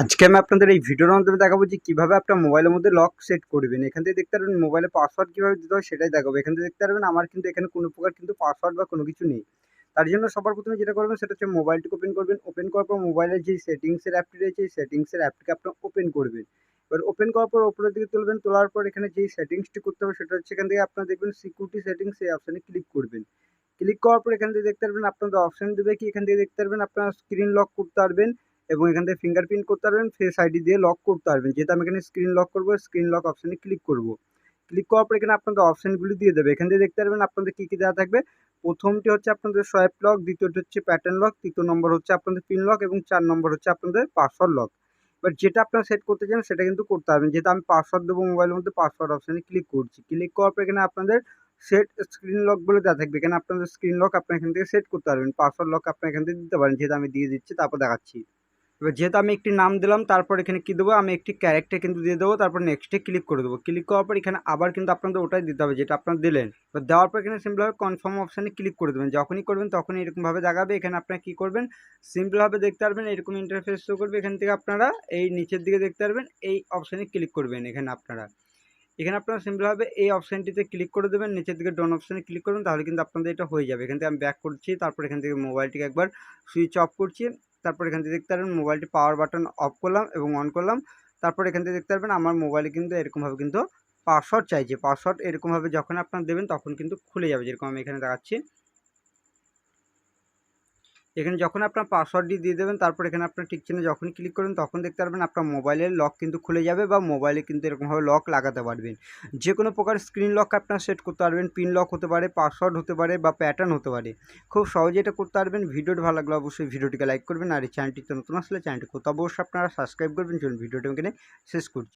আজকে আমি আপনাদের এই ভিডিওর মাধ্যমে দেখাবো যে কীভাবে আপনার মোবাইলের মধ্যে লক সেট করবেন। এখান থেকে দেখতে পারবেন মোবাইলে পাসওয়ার্ড কীভাবে দিতে হয় সেটাই দেখাবো। এখান থেকে দেখতে পারবেন আমার কিন্তু এখানে কোনো প্রকার কিন্তু পাসওয়ার্ড বা কোনো কিছু নেই। তার জন্য সবার প্রথমে যেটা করবেন সেটা হচ্ছে মোবাইলটিকে ওপেন করবেন। ওপেন করার পর মোবাইলের যে সেটিংসের অ্যাপটি রয়েছে, এই সেটিংসের অ্যাপটিকে আপনার ওপেন করবেন। এবার ওপেন করার পর ওপরের দিকে তুলবেন, তোলার পর এখানে যেই সেটিংসটি করতে হবে সেটা হচ্ছে এখান থেকে আপনারা দেখবেন সিকিউরিটি সেটিংস এই অপশানে ক্লিক করবেন। ক্লিক করার পর এখান থেকে দেখতে পারবেন আপনাদের অপশান দেবে কি? এখান থেকে দেখতে পারবেন আপনারা স্ক্রিন লক করতে পারবেন। এবং এখান থেকে ফিঙ্গারপ্রিন্ট করতে পারবেন ফেস আইডি দিয়ে লক করতে পারবেন। যেহেতু আমি এখানে স্ক্রিন লক করব স্ক্রিন লক অপশানে ক্লিক করব। ক্লিক করার পর এখানে আপনাদের অপশানগুলি দিয়ে দেবে। এখান থেকে দেখতে পারবেন আপনাদের কী কী দেওয়া থাকবে। প্রথমটি হচ্ছে আপনাদের সোয়াইপ লক দ্বিতীয়টি হচ্ছে প্যাটার্ন লক তৃতীয় নম্বর হচ্ছে আপনাদের পিন লক এবং চার নম্বর হচ্ছে আপনাদের পাসওয়ার্ড লক এবার যেটা আপনারা সেট করতে চান সেটা কিন্তু করতে পারবেন। যেহেতু আমি পাসওয়ার্ড দেবো মোবাইলের মধ্যে পাসওয়ার্ড অপশানে ক্লিক করছি। ক্লিক করার পর এখানে আপনাদের সেট স্ক্রিন লক বলে দেওয়া থাকবে। এখানে আপনাদের স্ক্রিন লক আপনার এখান থেকে সেট করতে পারবেন। পাসওয়ার্ড লক আপনার এখান থেকে দিতে পারেন। যেহেতু আমি দিয়ে দিচ্ছি, তারপর দেখাচ্ছি। এবার যেহেতু আমি একটি নাম দিলাম, তারপর এখানে কী দেবো? আমি একটি ক্যারেক্টার কিন্তু দিয়ে দেবো, তারপর নেক্সটে ক্লিক করে দেবো। ক্লিক করার পর এখানে আবার কিন্তু আপনাদের ওটাই দিতে হবে, যেটা আপনারা দিলেন। এবার দেওয়ার পর এখানে সিম্পলভাবে কনফার্ম অপশানে ক্লিক করে দেবেন। যখনই করবেন তখনই এরকমভাবে দেখাবে। এখানে আপনারা কী করবেন? সিম্পলভাবে দেখতে পারবেন, এরকম ইন্টারফেস শো করবে। এখান থেকে আপনারা এই নিচের দিকে দেখতে পারবেন, এই অপশানে ক্লিক করবেন এখানে আপনারা। এখানে আপনারা সিম্পলভাবে এই অপশানটিতে ক্লিক করে দেবেন, নিচের দিকে ডন অপশানে ক্লিক করবেন, তাহলে কিন্তু আপনাদের এটা হয়ে যাবে। এখান থেকে আমি ব্যাক করছি, তারপর এখান থেকে মোবাইলটিকে একবার সুইচ অফ করছি। তারপর এখান থেকে দেখতে পারবেন মোবাইলটি পাওয়ার বাটন অফ করলাম এবং অন করলাম। তারপর এখান থেকে দেখতে পারবেন আমার মোবাইলে কিন্তু এরকমভাবে কিন্তু পাসওয়ার্ড চাইছে। পাসওয়ার্ড এরকমভাবে যখন আপনার দেবেন তখন কিন্তু খুলে যাবে যেরকম আমি এখানে দেখাচ্ছি। এখানে যখন আপনার পাসওয়ার্ডটি দিয়ে দেবেন, তারপর এখানে আপনার ঠিক চিহ্নে যখন ক্লিক করবেন, তখন দেখতে পারবেন আপনার মোবাইলের লক কিন্তু খুলে যাবে বা মোবাইলে কিন্তু এরকমভাবে লক লাগাতে পারবেন। যে কোনো প্রকার স্ক্রিন লক আপনার সেট করতে পারবেন পিন লক হতে পারে পাসওয়ার্ড হতে পারে বা প্যাটার্ন হতে পারে। খুব সহজে এটা করতে পারবেন। ভিডিওটি ভালো লাগলে অবশ্যই ভিডিওটিকে লাইক করবেন আর এই চ্যানেলটিতে নতুন আসলে চ্যানেলটি কোথাও অবশ্যই আপনারা সাবস্ক্রাইব করবেন। চলুন ভিডিওটি এখানে শেষ করছি।